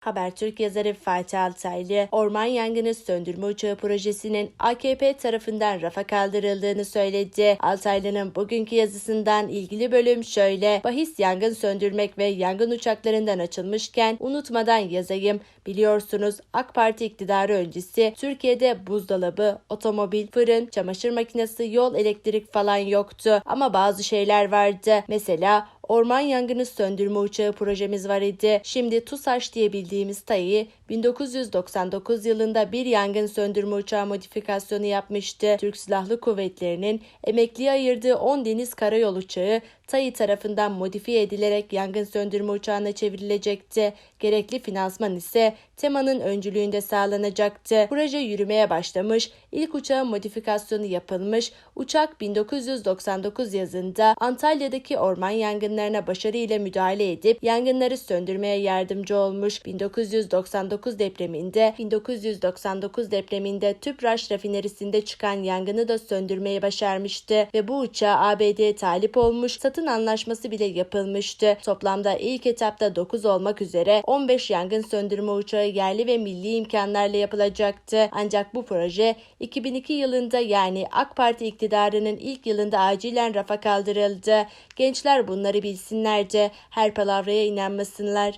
Habertürk yazarı Fatih Altaylı, orman yangını söndürme uçağı projesinin AKP tarafından rafa kaldırıldığını söyledi. Altaylı'nın bugünkü yazısından ilgili bölüm şöyle. Bahis yangın söndürmek ve yangın uçaklarından açılmışken unutmadan yazayım. Biliyorsunuz AK Parti iktidarı öncesi Türkiye'de buzdolabı, otomobil, fırın, çamaşır makinesi, yol, elektrik falan yoktu. Ama bazı şeyler vardı. Mesela orman yangını söndürme uçağı projemiz var idi. Şimdi TUSAŞ diye bildiğimiz TAİ 1999 yılında bir yangın söndürme uçağı modifikasyonu yapmıştı. Türk Silahlı Kuvvetleri'nin emekliye ayırdığı 10 deniz karayol uçağı TAİ tarafından modifiye edilerek yangın söndürme uçağına çevrilecekti. Gerekli finansman ise TEMA'nın öncülüğünde sağlanacaktı. Proje yürümeye başlamış, ilk uçağın modifikasyonu yapılmış, uçak 1999 yazında Antalya'daki orman yangınlarına başarıyla müdahale edip yangınları söndürmeye yardımcı olmuş. 1999 depreminde 1999 depreminde Tüpraş rafinerisinde çıkan yangını da söndürmeyi başarmıştı ve bu uçağa ABD talip olmuş, satın anlaşması bile yapılmıştı. Toplamda ilk etapta 9 olmak üzere 15 yangın söndürme uçağı yerli ve milli imkanlarla yapılacaktı. Ancak bu proje 2002 yılında yani AK Parti iktidarının ilk yılında acilen rafa kaldırıldı. Gençler bunları bilsinler de her palavraya inanmasınlar.